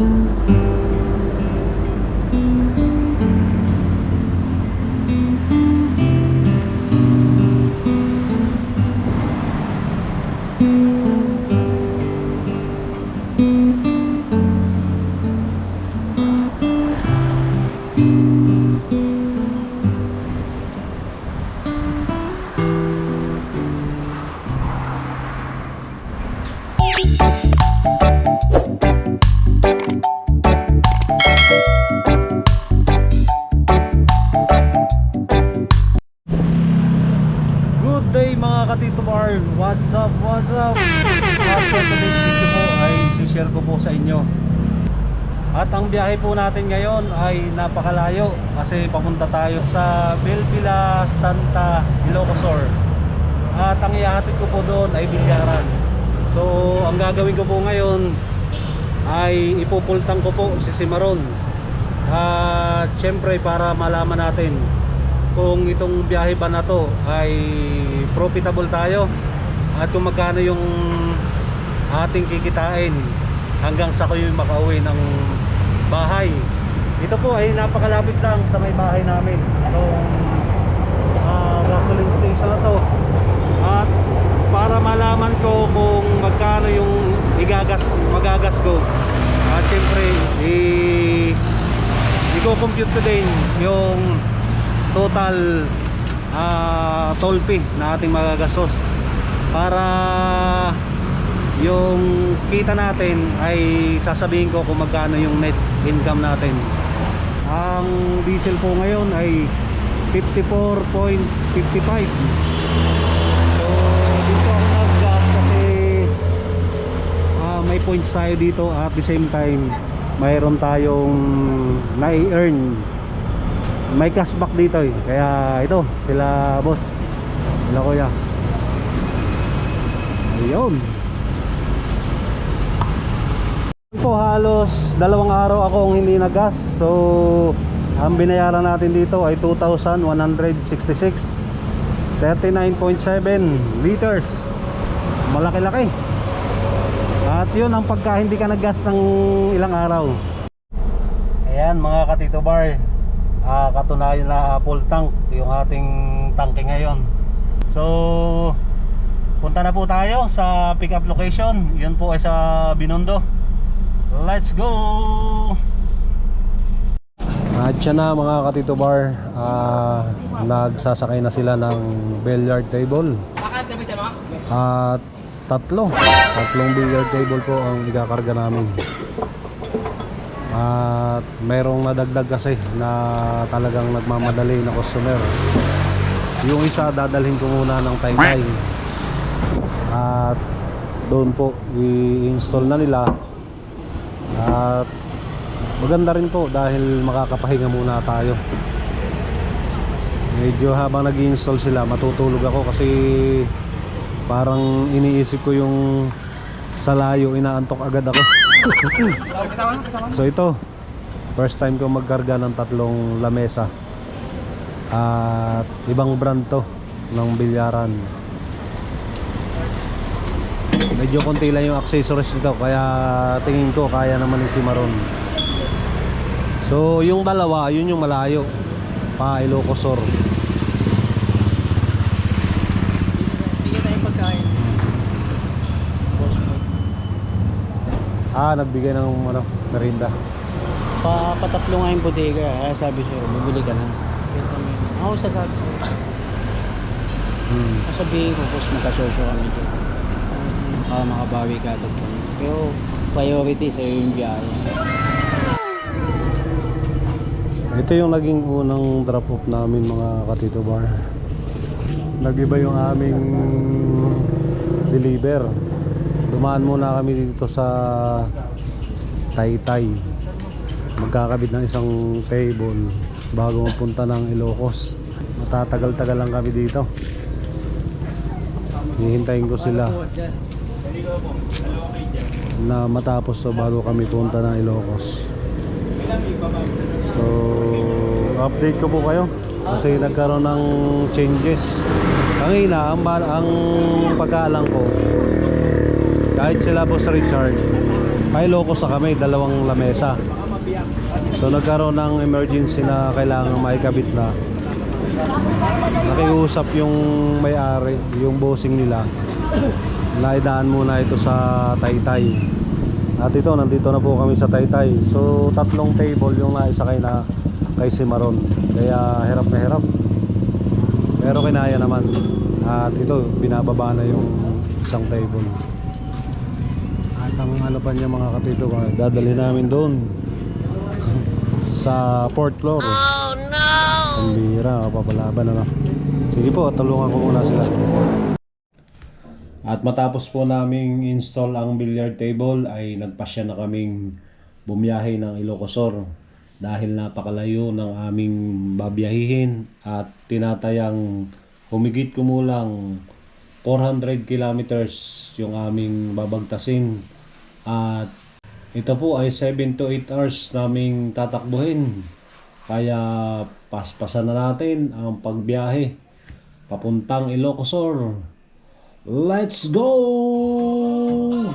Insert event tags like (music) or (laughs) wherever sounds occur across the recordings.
Good sa inyo. At ang biyahe po natin ngayon ay napakalayo Kasi papunta tayo sa Belvila Santa Ilocosor At ang ihahatid ko po doon ay Bilyaran. So ang gagawin ko po ngayon ay ipupultang ko po si Simaron. At syempre para malaman natin kung itong biyahe ba na to ay profitable tayo at kung magkano yung ating kikitain hanggang sa kayo makauwi ng bahay. Ito po ay napakalapit lang sa may bahay namin. Itong ah, gasoline station na to. At para malaman ko kung magkano yung igagas magagas ko at syempre i i-compute ko din yung total ah, toll fee na ating magagastos. Para yung kita natin ay sasabihin ko kung magkano yung net income natin. Ang diesel po ngayon ay 54.55 so dito ako nag-gas kasi ah, may points tayo dito at the same time mayroon tayong nai-earn. May cashback dito eh. Kaya ito sila boss. Sila kuya. Ayun halos dalawang araw akong hindi nagas. So ang binayaran natin dito ay 2,166 39.7 liters. Malaki-laki. At yun ang pagka hindi ka naggas ng ilang araw. Ayan mga katito bar. Ah, katunayan na full tank yung ating tangke ngayon. So punta na po tayo sa pick up location. Yun po ay sa Binondo let's go! At siya na mga katito bar. Ah, nagsasakay na sila ng billiard table. At tatlo. Tatlong billiard table po ang ikakarga namin. At merong nadagdag kasi na talagang nagmamadali na customer. Yung isa dadalhin ko muna ng taytay at doon po i-install na nila at maganda rin po dahil makakapahinga muna tayo. Medyo habang nag install sila matutulog ako kasi parang iniisip ko yung sa layo inaantok agad ako. (laughs) So ito first time ko magkarga ng tatlong lamesa at ibang brand to ng bilyaran medyo konti lang yung accessories nito kaya tingin ko kaya naman ni si Maron so yung dalawa yun yung malayo pa Ilocosor ah nagbigay ng ano, merinda Pa, patatlo nga yung bodega. Kaya sabi sa'yo, bumili ka na. Ako sasabi sa'yo. hmm. Sasabihin ko, boss, magkasosyo kami dito. Para makabawi ka agad kami. Pero priority sa'yo yung biyahe. Ito yung naging unang drop off namin mga katito bar. Nagiba yung aming deliver. Dumaan muna kami dito sa Taytay. Magkakabit ng isang table bago mapunta ng Ilocos. Matatagal-tagal lang kami dito. Hihintayin ko sila na matapos so bago kami punta ng Ilocos. So, update ko po kayo kasi nagkaroon ng changes. Kanina, ang, ang pagkaalam ko, kahit sila Boss Richard, Ay, Ilocos na kami, dalawang lamesa. So nagkaroon ng emergency na kailangan maikabit na. Nakiusap yung may-ari, yung bossing nila. Naidaan muna ito sa Taytay. At ito, nandito na po kami sa Taytay. So tatlong table yung naisakay na kay Cimarron. Kaya hirap na hirap. Pero kinaya naman. At ito, binababa na yung isang table. At ang ano pa niya mga katito, dadali namin doon (laughs) sa fourth floor. Oh no! Ang bira, papalaban na Sige po, tulungan ko muna sila. At matapos po naming install ang billiard table ay nagpasya na kaming bumiyahe ng Ilocosor dahil napakalayo ng aming babiyahihin at tinatayang humigit kumulang 400 kilometers yung aming babagtasin. At ito po ay 7 to 8 hours naming tatakbuhin. Kaya paspasan na natin ang pagbiyahe papuntang Ilocosor Let's go!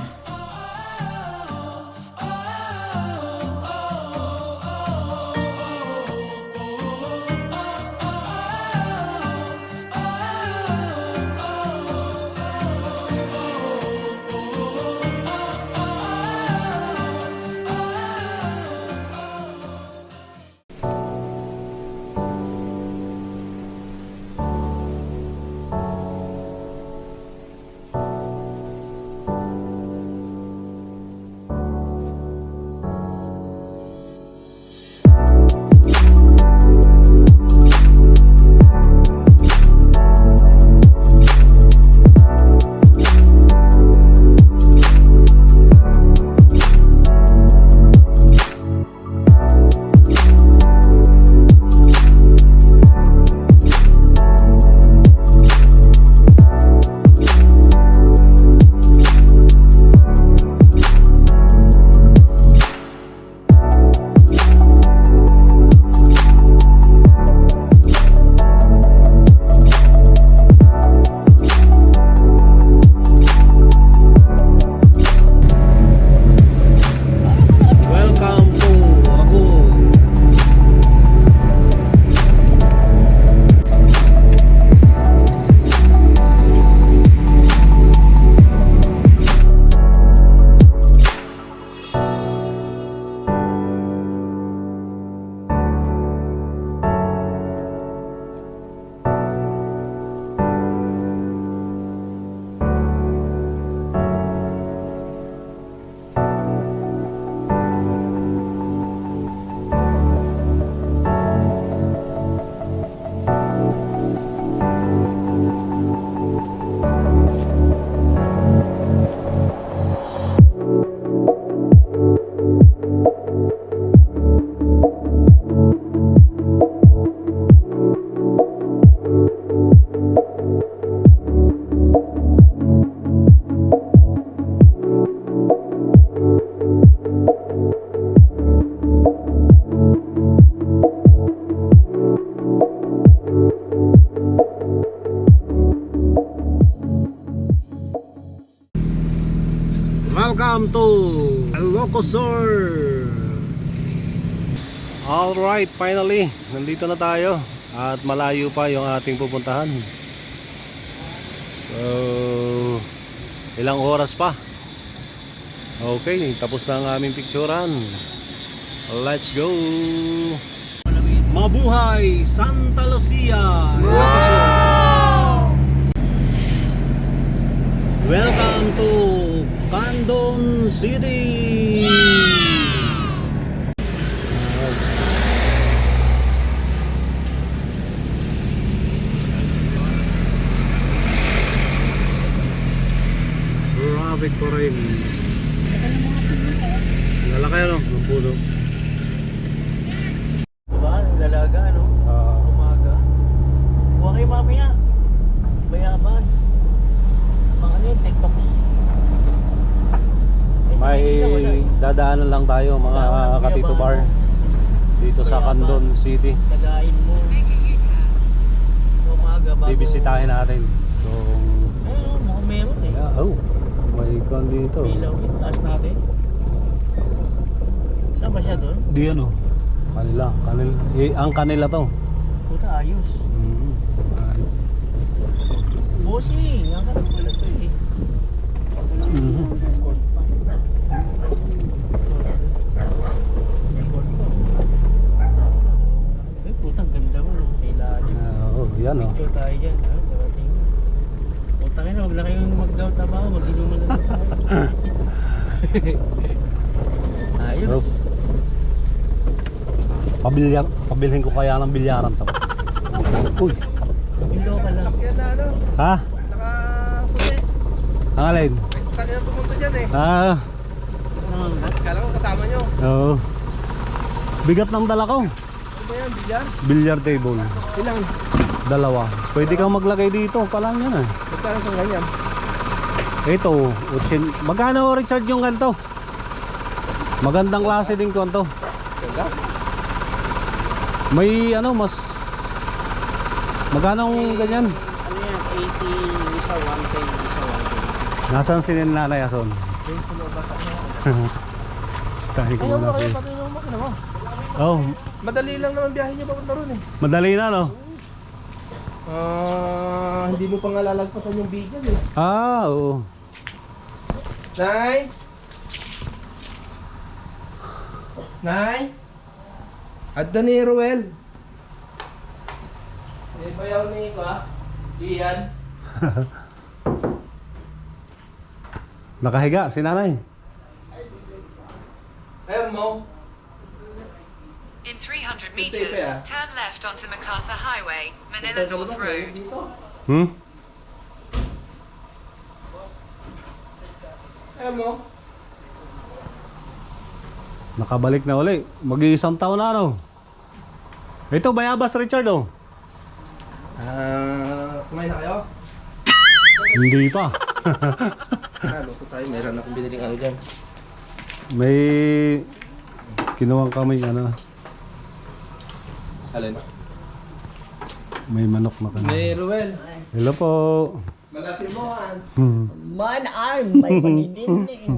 Welcome to Ilocosur. Alright, finally, nandito na tayo at malayo pa yung ating pupuntahan. So, ilang oras pa. Okay, tapos na ang aming picturean. Let's go! Mabuhay Santa Lucia! Ilocosur! Welcome to Candon City! Traffic pa rin. Lalaki ano? Ang puno. Diba? Lalaga, no? Ah, Umaga. Huwag kayo mamaya. Bayabas. Mga ano yun, TikToks. Eh, may sabi nila, wala dadaanan lang tayo mga Dadaanan, Katito Bar dito sa. Candon City. Tagain mo. Umaga bago. Bibisitahin natin. So, Eh, mukhang meron eh. yeah, oh, may gun dito. Ilaw. Taas natin. Saan ba siya doon? Di ano. Kanila. Kanila. Eh, ang kanila to. Puta, ayos. Mm. Ay. Bossing, ang kanang pala to eh. Mhm. Eh, putang ganda mo no, sa ilalim. Ah, oh, yan oh. Picture tayo dyan, ha? Darating. Puta kayo, huwag na kayong mag-trabaho, mag-inuman na lang tayo. (laughs) Ayos. Oh. Pabilyar, pabilhin ko kaya ng bilyaran to. Uy. Indo ka lang. Yan na ano, Ha? nakaputi. Ang alin? Saan yan pumunta dyan eh? Ah, Nangangat. Kala ko kasama nyo. oo. Bigat ng dala ko. Ano ba yan, bilyan? Billiard table. Ilan? Dalawa. Pwede kang maglagay dito. Palang yan eh. Magkano sa ganyan? Ito, utsin. Magkano Richard yung ganito? Magandang klase din ko to. Ganda. May ano, mas Magkano ang ganyan? Ano yan? 80, isa 110, isa 110. Nasaan si Nanay Ason? Yung sumabas ako. Stahi ko muna mo. Oh, Madali lang naman biyahe nyo papunta ron eh. madali na no? Ah, hindi mo pa nga lalagpasan yung bigan eh. Ah, oo. Nay? Nay? Adda ni Ruel. Bayaw ni ko ah. Iyan. (laughs) Nakahiga si Nanay. Ayaw mo. In 300 Ito, meters, ah. turn left onto MacArthur Highway, Manila North Road. Hmm? Mo. Nakabalik na uli. Mag-iisang taon na ano. Ito, Bayabas Richard oh. Ah, kumain na kayo? Hindi pa. (laughs) Ah, luto tayo. Meron akong biniling ano dyan. May kinuwang kami ano. Alin? May manok na kami. May Ruel. Hello po. Han. Hmm. Man arm, may (laughs) panidin eh.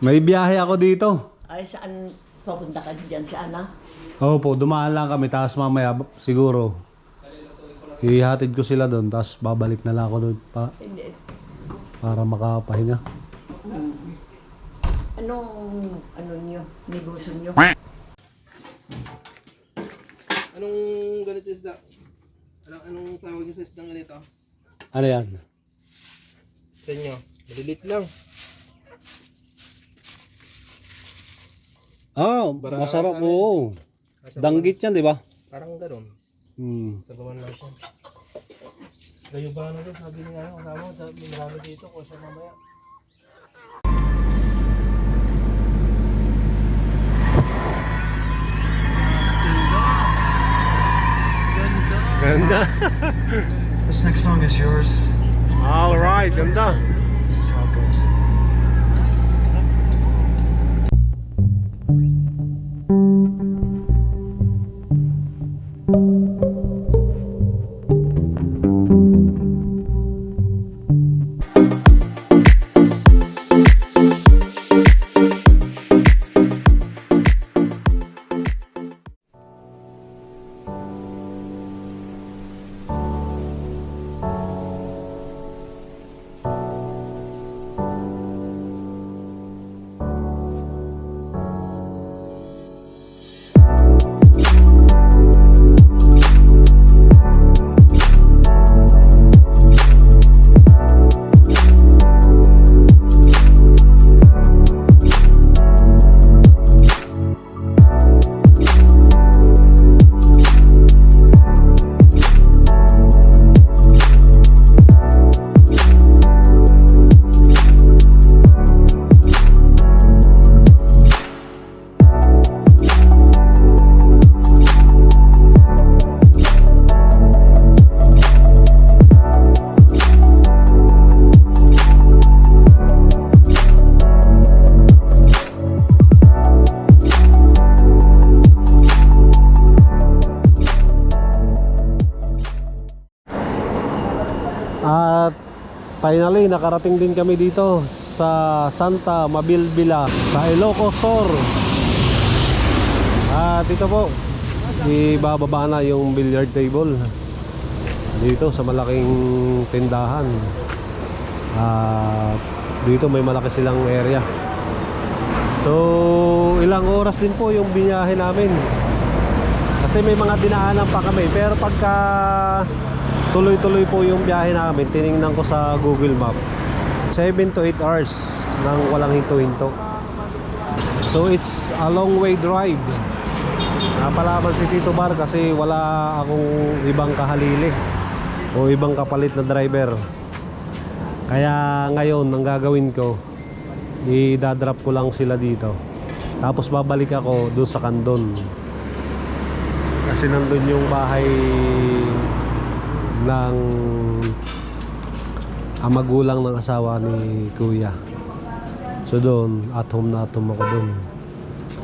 May biyahe ako dito. Ay, saan papunta ka dyan si Ana? Opo, dumaan lang kami tapos mamaya siguro ihatid ko sila doon tapos babalik na lang ako doon pa, Hindi. para makapahinga. Mm. Anong, ano nyo, negosyo nyo? Anong ganito isda? Anong, anong tawag niyo sa isdang ganito? Ano yan? Sa inyo? Malilit lang. Ah, Baraha masarap sa ano? oo. Nasa Danggit yan, di ba? Parang ganun. Hmm. Sa bawan lang siya. Layo ba na doon? Sabi niya ano, kasama mo, sabi marami dito ko siya mamaya. Ganda. (laughs) This next song is yours. All right, ganda. This is how At finally, nakarating din kami dito sa Santa Mabilbila sa Ilocos Sur. At ito po, ibababa na yung billiard table dito sa malaking tindahan. At dito may malaki silang area. So, ilang oras din po yung binyahe namin. Kasi may mga dinaanan pa kami. Pero pagka tuloy-tuloy po yung biyahe namin, tiningnan ko sa Google Map. 7 to 8 hours nang walang hinto-hinto. So, it's a long way drive. Napalaman si Tito Bar kasi wala akong ibang kahalili o ibang kapalit na driver. Kaya ngayon, ang gagawin ko, i-drop ko lang sila dito. Tapos babalik ako doon sa Kandon. Kasi nandun yung bahay ng ang magulang ng asawa ni Kuya. So doon, at home na at home ako doon.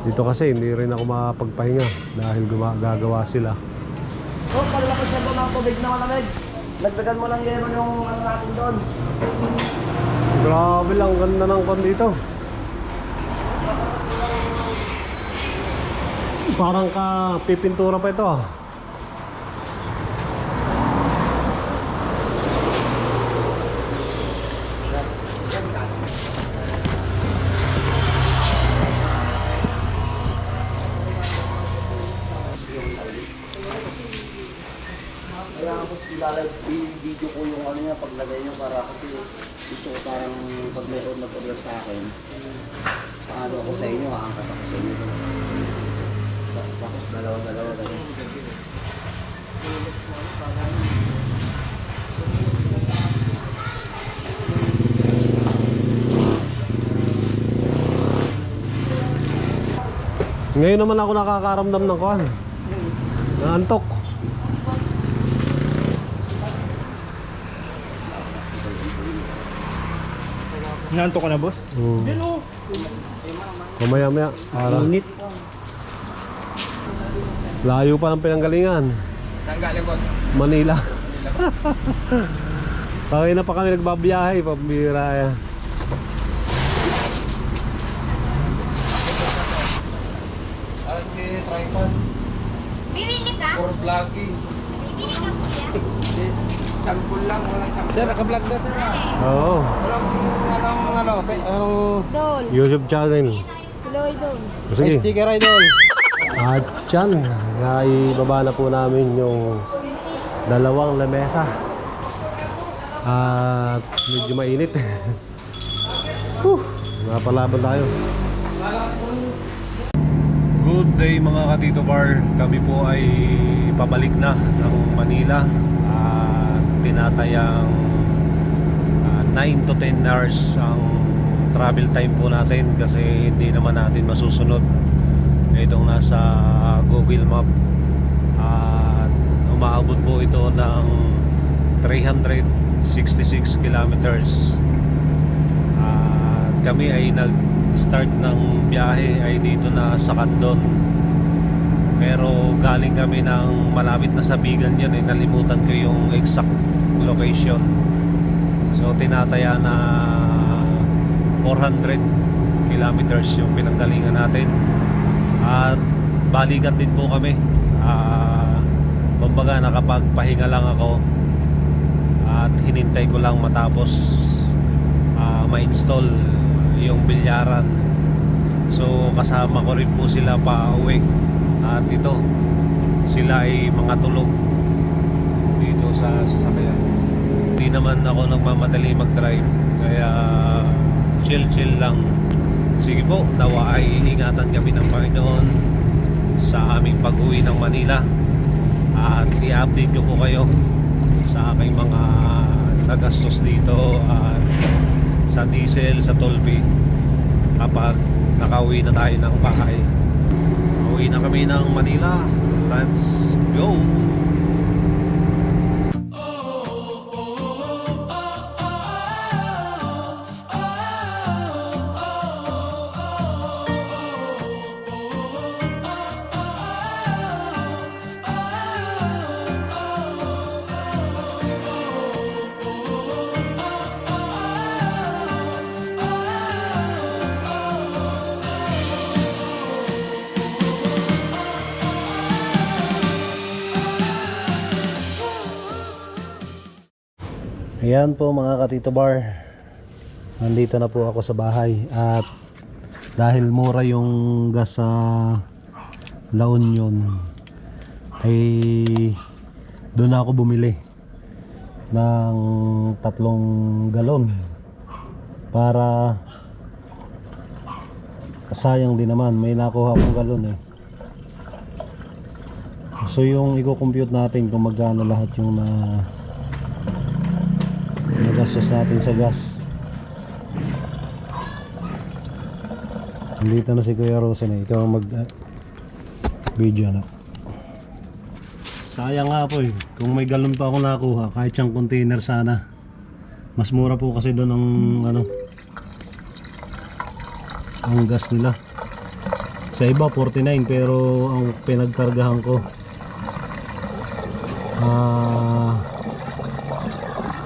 Dito kasi hindi rin ako makapagpahinga dahil gagawa sila. Oh, paglabas na doon ng tubig na malamig. Lagdagan mo lang yero yung ano natin doon. Grabe lang, ganda ng kon dito. Parang ka pipintura pa ito ah. Paglagay niyo para kasi gusto ko parang pag may nag-order sa akin, paano ako sa inyo, haangkat ako sa inyo. Tapos dalawa-dalawa dalawa. Ngayon naman ako nakakaramdam ng kuan. Ng antok. Nanto ka na, boss? Hmm. Kumaya maya. Para. Init. Layo pa ng pinanggalingan. Tanggalin, boss. Manila. (laughs) Kaya na pa kami nagbabiyahe, pambira yan. Ay, tripod. Bibili ka? For vlogging. Bibili ka kuya? Sampul lang, walang sampul. Sir, naka-vlog na sir. Oo. Walang, walang, ano, anong... Dol. YouTube channel. Hello, Idol. Sige. sticker idol. At yan, naibaba na po namin yung dalawang lamesa. At medyo mainit. (laughs) Whew, napalaban tayo. Good day mga katito bar. Kami po ay pabalik na ng Manila. At tinatayang ah, 9 to 10 hours ang travel time po natin kasi hindi naman natin masusunod. Itong nasa Google Map. At umaabot po ito ng 366 kilometers. At kami ay nag-start ng biyahe ay dito na sa Candon. Pero galing kami ng malapit na sabigan yan eh. Nalimutan ko yung exact location so tinataya na 400 kilometers yung pinanggalingan natin. At balikan din po kami. Ah kumbaga nakapagpahinga lang ako. At hinintay ko lang matapos ah, ma-install yung bilyaran. So kasama ko rin po sila pa uwi at ito sila ay mga tulog dito sa sasakyan hindi naman ako nagmamadali mag-drive kaya chill chill lang Sige po, nawa ay ingatan kami ng Panginoon sa aming pag-uwi ng Manila at i-update ko po kayo sa aking mga nagastos dito at sa diesel, sa tolpi kapag nakauwi na tayo ng bahay. Uwi na kami ng Manila. Let's go! Ayan po mga katito bar. Nandito na po ako sa bahay at dahil mura yung gas sa La Union ay doon ako bumili ng tatlong galon para sayang din naman may nakuha akong galon eh so yung i-compute natin kung magkano lahat yung na nagastos natin sa gas Nandito na si Kuya Rosen eh. Ikaw mag uh, video na. Sayang nga po eh. Kung may galon pa ako nakuha, kahit siyang container sana. Mas mura po kasi doon ang ano ang gas nila. Sa iba 49 pero ang pinagkargahan ko ah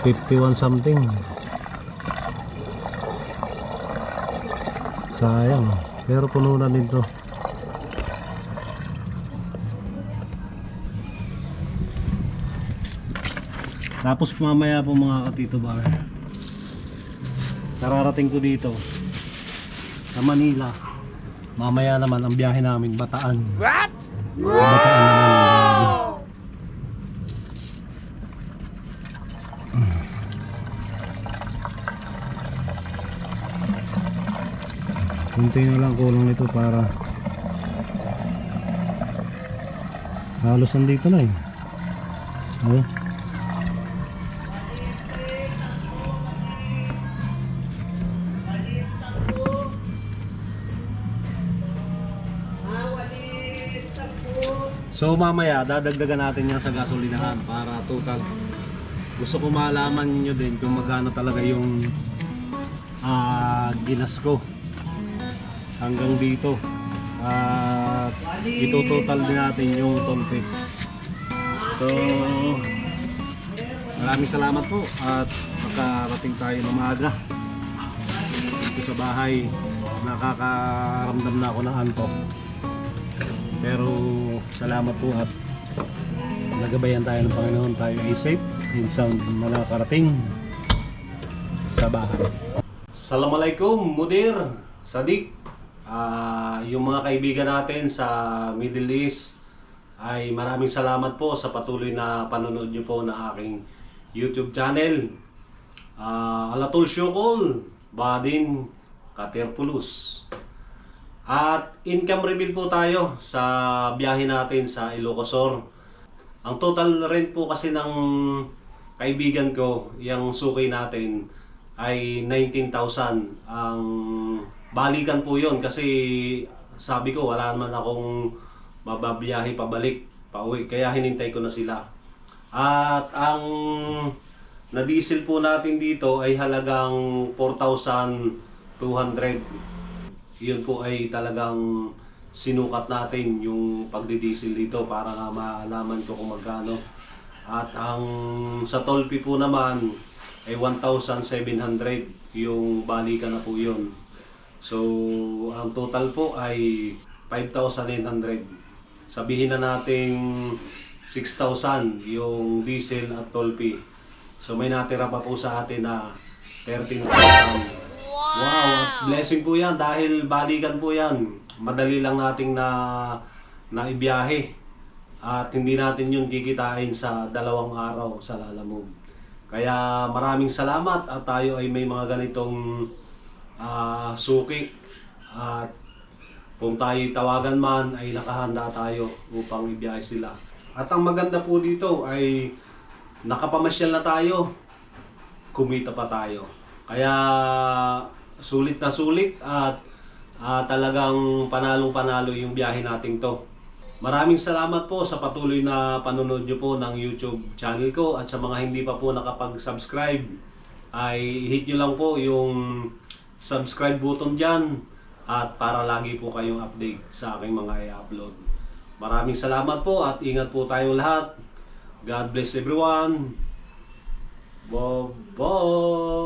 51 something. Sayang. Pero puno na din to. Tapos mamaya po mga katito bar. Kararating ko dito sa Manila. Mamaya naman ang biyahe namin Bataan. What? Bataan naman. Kunti na lang kulang nito para halos nandito na eh. Oh. So mamaya dadagdagan natin yan sa gasolinahan para total. Gusto ko malaman niyo din kung magkano talaga yung ah ginas ko hanggang dito. At ito-total din natin yung tolpe. So maraming salamat po at makarating tayo ng maaga dito sa bahay. Nakakaramdam na ako ng antok. Pero salamat po at nagabayan tayo ng Panginoon. Tayo ay safe and sound na nakarating sa bahay. Assalamualaikum, Mudir, Sadik. Ah, yung mga kaibigan natin sa Middle East ay maraming salamat po sa patuloy na panonood nyo po na aking YouTube channel. Ah, Alatul Syukol, Badin Katerpulus. At income reveal po tayo sa biyahe natin sa Ilocosur. Ang total rent po kasi ng kaibigan ko, yung suki natin, ay 19,000. Ang balikan po yon kasi sabi ko wala naman akong mababiyahe pabalik, pauwi. Kaya hinintay ko na sila. At ang na-diesel po natin dito ay halagang 4,200 yun po ay talagang sinukat natin yung pagdidiesel dito para nga maalaman ko kung magkano. At ang sa Tolpi po naman ay 1,700 yung balikan na po yun. So, ang total po ay 5,900. Sabihin na nating 6,000 yung diesel at Tolpi. So, may natira pa po sa atin na 13,000. Wow, blessing po yan dahil balikan po yan. Madali lang nating na naibiyahe at hindi natin yun kikitain sa dalawang araw sa Lalamove. Kaya maraming salamat at tayo ay may mga ganitong ah, suki at kung tayo tawagan man ay nakahanda tayo upang ibiyahe sila. At ang maganda po dito ay nakapamasyal na tayo, kumita pa tayo. Kaya sulit na sulit at ah, talagang panalong-panalo yung biyahe nating to. Maraming salamat po sa patuloy na panonood nyo po ng YouTube channel ko at sa mga hindi pa po nakapag-subscribe ay hit nyo lang po yung subscribe button dyan at para lagi po kayong update sa aking mga i-upload. Maraming salamat po at ingat po tayong lahat. God bless everyone. Bye-bye.